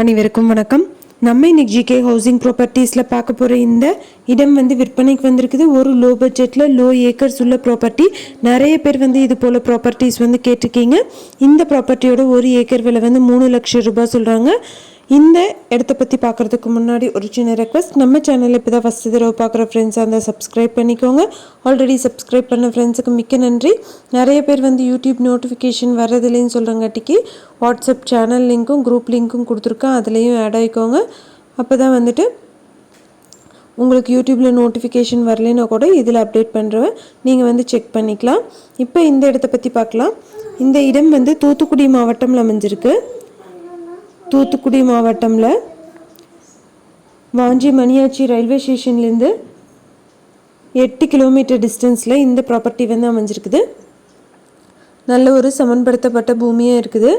அனைவருக்கும் வணக்கம். நம்ம இன்னைக்கு ஜிகே ஹவுசிங் ப்ராப்பர்ட்டிஸில் பார்க்க போகிற இந்த இடம் வந்து விற்பனைக்கு வந்திருக்குது. ஒரு லோ பட்ஜெட்டில் லோ ஏக்கர்ஸ் உள்ள ப்ராப்பர்ட்டி நிறைய பேர் வந்து இது போல் ப்ராப்பர்ட்டிஸ் வந்து கேட்டிருக்கீங்க. இந்த ப்ராப்பர்ட்டியோட ஒரு ஏக்கர் விலை வந்து மூணு லட்சம் ரூபாய் சொல்கிறாங்க இந்த இடத்த பற்றி பார்க்குறதுக்கு முன்னாடி ஒரு சின்ன ரெக்வஸ்ட் நம்ம சேனலில் இப்போ தான் ஃபஸ்ட்டு தடவை பார்க்குற ஃப்ரெண்ட்ஸாக இருந்தால் சப்ஸ்கிரைப் பண்ணிக்கோங்க. ஆல்ரெடி சப்ஸ்கிரைப் பண்ண ஃப்ரெண்ட்ஸுக்கு மிக்க நன்றி. நிறைய பேர் வந்து யூடியூப் நோட்டிஃபிகேஷன் வர்றதில்லைன்னு சொல்கிறங்காட்டிக்கு வாட்ஸ்அப் சேனல் லிங்க்கும் குரூப் லிங்க்கும் கொடுத்துருக்கேன். அதுலேயும் ஆட் ஆகிக்கோங்க அப்போ தான் வந்துட்டு உங்களுக்கு யூடியூப்பில் நோட்டிஃபிகேஷன் வரலைன்னா கூட இதில் அப்டேட் பண்ணுறவன் நீங்கள் வந்து செக் பண்ணிக்கலாம். இப்போ இந்த இடத்த பற்றி பார்க்கலாம். இந்த இடம் வந்து தூத்துக்குடி மாவட்டம்ல அமைஞ்சிருக்கு. தூத்துக்குடி மாவட்டம்ல வாஞ்சி மணியாச்சி ரயில்வே ஸ்டேஷன்லேருந்து எட்டு கிலோமீட்டர் டிஸ்டன்ஸில் இந்த ப்ராப்பர்ட்டி வந்து அமைஞ்சிருக்குது. நல்ல ஒரு சமன்படுத்தப்பட்ட பூமியாக இருக்குது.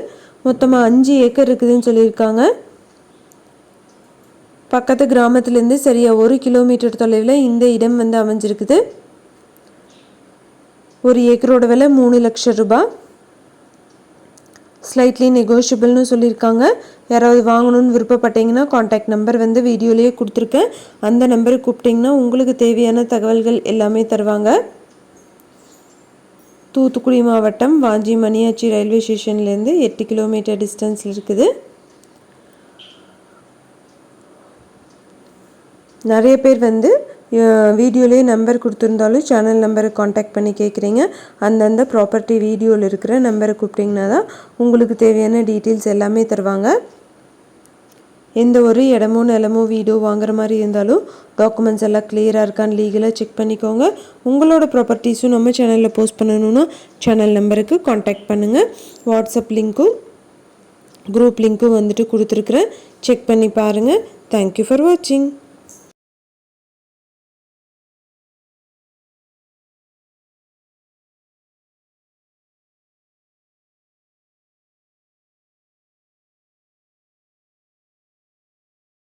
மொத்தமாக அஞ்சு ஏக்கர் இருக்குதுன்னு சொல்லியிருக்காங்க. பக்கத்து கிராமத்துலேருந்து சரியாக ஒரு கிலோமீட்டர் தொலைவில் இந்த இடம் வந்து அமைஞ்சிருக்குது. ஒரு ஏக்கரோட விலை மூணு லட்சம் ரூபாய். ஸ்லைட்லி நெகோஷியபிள்னு சொல்லியிருக்காங்க. யாராவது வாங்கணும்னு விருப்பப்பட்டீங்கன்னா காண்டாக்ட் நம்பர் வந்து வீடியோலேயே கொடுத்துருக்கேன். அந்த நம்பருக்கு கூப்பிட்டிங்கன்னா உங்களுக்கு தேவையான தகவல்கள் எல்லாமே தருவாங்க. தூத்துக்குடி மாவட்டம் வாஞ்சி மணியாச்சி ரயில்வே ஸ்டேஷன்லேருந்து எட்டு கிலோமீட்டர் டிஸ்டன்ஸில் இருக்குது. நிறைய பேர் வந்து வீடியோலேயே நம்பர் கொடுத்துருந்தாலும் சேனல் நம்பரை காண்டாக்ட் பண்ணி கேட்குறீங்க அந்தந்த ப்ராப்பர்ட்டி வீடியோவில் இருக்கிற நம்பரை கூப்பிட்டிங்கன்னா தான் உங்களுக்கு தேவையான டீட்டெயில்ஸ் எல்லாமே தருவாங்க. எந்த ஒரு இடமோ நிலமோ வீடோ வாங்குற மாதிரி இருந்தாலும் டாக்குமெண்ட்ஸ் எல்லாம் கிளியராக இருக்கான்னு லீகலாக செக் பண்ணிக்கோங்க. உங்களோட ப்ராப்பர்ட்டிஸும் நம்ம சேனலில் போஸ்ட் பண்ணணுன்னா சேனல் நம்பருக்கு காண்டாக்ட் பண்ணுங்கள் வாட்ஸ்அப் லிங்க்கும் குரூப் லிங்க்கும் வந்துட்டு கொடுத்துருக்குறேன். செக் பண்ணி பாருங்கள் தேங்க்யூ ஃபார் வாட்சிங்